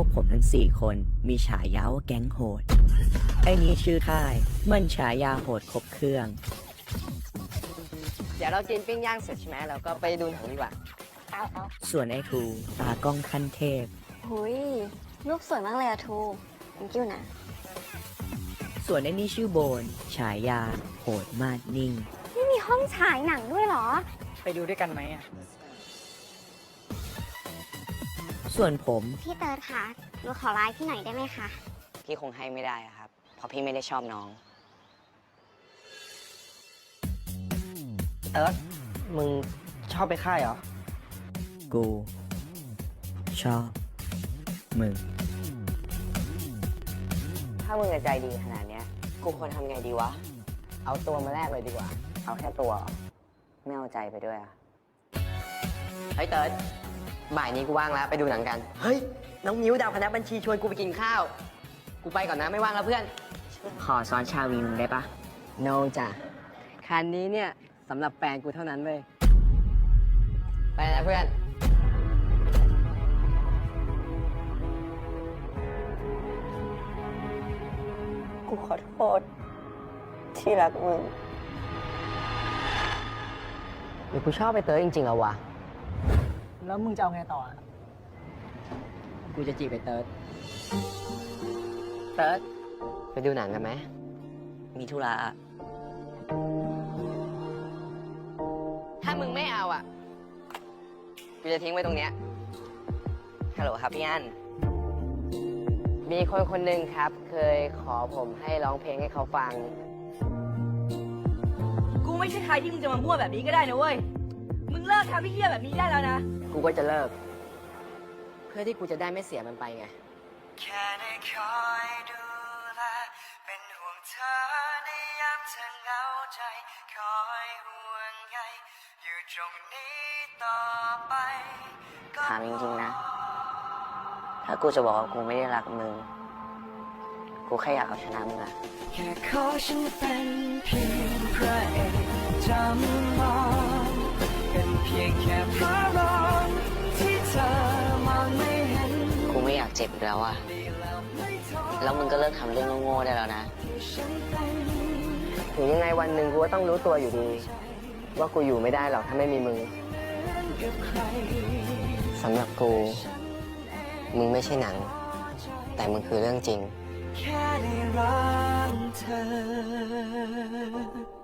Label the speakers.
Speaker 1: พวกผมทั้งสี่คนมีฉายาว่าแก๊งโหด ไอ้นี้ชื่อค่าย มันฉายาโหดครบเครื่อง
Speaker 2: เดี๋ยวเรากินปิ้งย่างเสร็จใช่ไหมเราก็ไปดูหนังดีกว่า
Speaker 1: ส่วนไอ้ทูตากล้องขั้นเทพ
Speaker 3: หุยรูปสวยมากเลยอะทูขิ้วนะ
Speaker 1: ส่วนไอ้นี่ชื่อโบน ฉายาโหดมากนิ่ง
Speaker 4: ไม่มีห้องฉายหนังด้วยหรอ
Speaker 5: ไปดูด้วยกันไหมอะ
Speaker 1: ส่วนผม
Speaker 6: พี่เติร์ดคะหนูขอไลน์พี่หน่อยได้ไหมคะ
Speaker 7: พี่คงให้ไม่ได้ครับ เพราะพี่ไม่ได้ชอบน้อง
Speaker 8: เอิร์ดมึงชอบไปค่ายเหรอ
Speaker 9: กู ชอบ มึง
Speaker 7: ถ้ามึงจะใจดีขนาดนี้ กูควรทำไงดีวะ เอาตัวมาแลกเลยดีกว่า เอาแค่ตัว ไม่เอาใจไปด้วยอะไอ้เติร์ดบ่ายนี้กูว่างแล้วไปดูหนังกัน
Speaker 8: เฮ้ย น้องมิวดาวคณะบัญชีชวนกูไปกินข้าว กูไปก่อนนะไม่ว่างแล้วเพื่อน
Speaker 7: ขอซ้อนชาวินได้ปะ
Speaker 8: โนจ้ะคันนี้เนี่ยสำหรับแฟนกูเท่านั้นเว้ยไปนะเพื่อน
Speaker 10: กูขอโทษที่รักมึง
Speaker 7: หรือกูชอบไปเตอจริงๆเหรอวะ
Speaker 8: แล้วมึงจะเอาไงต่อ
Speaker 7: กูจะจีบไปเติร์ดเติร์ดไปดูหนังกันไหม มีธุระะถ้ามึงไม่เอาอ่ะ กูจะทิ้งไว้ตรงเนี้ยฮัลโหลครับพี่อัน มีคนคนหนึ่งครับ เคยขอผมให้ร้องเพลงให้เขาฟัง
Speaker 8: กูไม่ใช่ใครที่มึงจะมามั่วแบบนี้ก็ได้นะเว้ยมึงเลิกทำพี่เฮียแบบนี้ได้แล้วนะ
Speaker 7: กูก็จะเลิกเพื่อที่กูจะได้ไม่เสียมันไปไงถามจริงๆนะ ถ้ากูจะบอกว่ากูไม่ได้รักมึง กูแค่อยากเอาชนะมึงอะ
Speaker 11: แค่ขอฉันเป็นเพียงพระเอกจำมอง็นเพียงแค่องที่เธอมองไม่เห็น
Speaker 7: กูไม่อยากเจ็บแล้วอะแล้วมึงก็เลิกทำเรื่องโง่ๆได้แล้วนะ ถึงยังไงวันหนึ่งกูก็ต้องรู้ตัวอยู่ดี ว่ากูอยู่ไม่ได้หรอกถ้าไม่มีมึงสำหรับกู มึงไม่ใช่หนัง แต่มึงคือเรื่องจริงแค่ได้รักเธอ